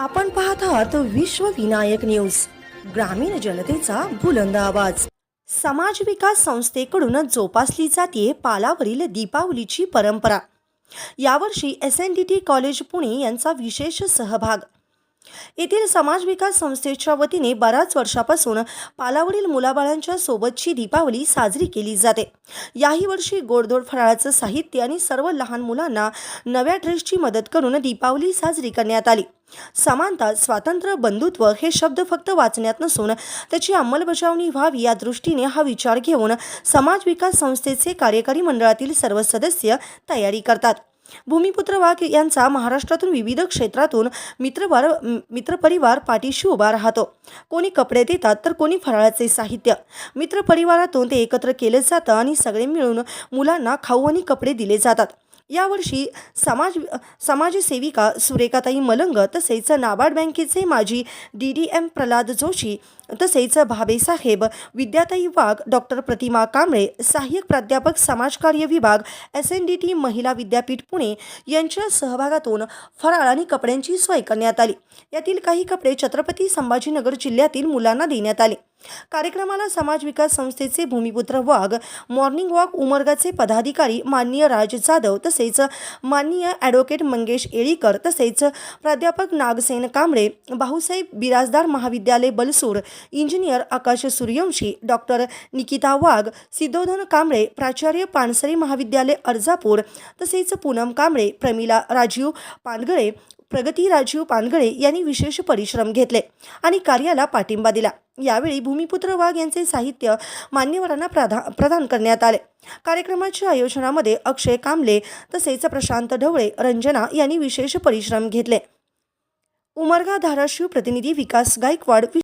आपण पाहत आहात विश्व विनायक न्यूज ग्रामीण जनतेचा बुलंद आवाज. समाज विकास संस्थेकडून जोपासली जाते पालावरील दीपावलीची परंपरा. यावर्षी S N D T college Pune यांचा विशेष सहभाग. येथील समाज विकास संस्थेच्या वतीने बऱ्याच वर्षापासून पालावरील मुलाबाळांच्या सोबतची दीपावली साजरी केली जाते. याही वर्षी गोडधोड फराळाचं साहित्य आणि सर्व लहान मुलांना नव्या ड्रेसची मदत करून दीपावली साजरी करण्यात आली. समानता स्वातंत्र्य बंधुत्व हे शब्द फक्त वाचण्यात नसून त्याची अंमलबजावणी व्हावी या दृष्टीने हा विचार घेऊन समाज विकास संस्थेचे कार्यकारी मंडळातील सर्व सदस्य तयारी करतात. भूमिपुत्र वाघ यांचा महाराष्ट्रातून विविध क्षेत्रातून मित्रवार मित्रपरिवार पाठीशी उभा राहतो. कोणी कपडे देतात तर कोणी फराळाचे साहित्य. मित्रपरिवारातून ते एकत्र केलं जातं आणि सगळे मिळून मुलांना खाऊ आणि कपडे दिले जातात. यावर्षी समाज समाजसेविका सुरेखाताई मलंग तसेच नाबार्ड बँकेचे माजी D D M Pralhad Joshi तसेच भाबेसाहेब विद्याताई वाघ डॉक्टर प्रतिमा कांबळे सहाय्यक प्राध्यापक समाजकार्य विभाग एस एन डी टी महिला विद्यापीठ पुणे यांच्या सहभागातून फराळ आणि कपड्यांची सोय करण्यात आली. यातील काही कपडे छत्रपती संभाजीनगर जिल्ह्यातील मुलांना देण्यात आले. कार्यक्रमाला समाज विकास संस्थेचे भूमिपुत्र वाघ मॉर्निंग वॉक उमरगाचे पदाधिकारी माननीय राज जाधव तसेच माननीय ॲडव्होकेट मंगेश येळीकर तसेच प्राध्यापक नागसेन कांबळे भाऊसाहेब बिराजदार महाविद्यालय बलसूर इंजिनियर आकाश सूर्यवंशी डॉक्टर निकिता वाघ सिद्धोधन कांबळे प्राचार्य पानसरे महाविद्यालय अर्जापूर तसेच पूनम कांबळे प्रमिला राजीव पानगळे प्रगती राजीव पानगळे यांनी विशेष परिश्रम घेतले आणि कार्याला पाठिंबा दिला. यावेळी भूमिपुत्र वाघ यांचे साहित्य मान्यवरांना प्रधा प्रदान करण्यात आले. कार्यक्रमाच्या आयोजनामध्ये अक्षय कांबले तसेच प्रशांत ढवळे रंजना यांनी विशेष परिश्रम घेतले. उमरगा धाराशिव प्रतिनिधी विकास गायकवाड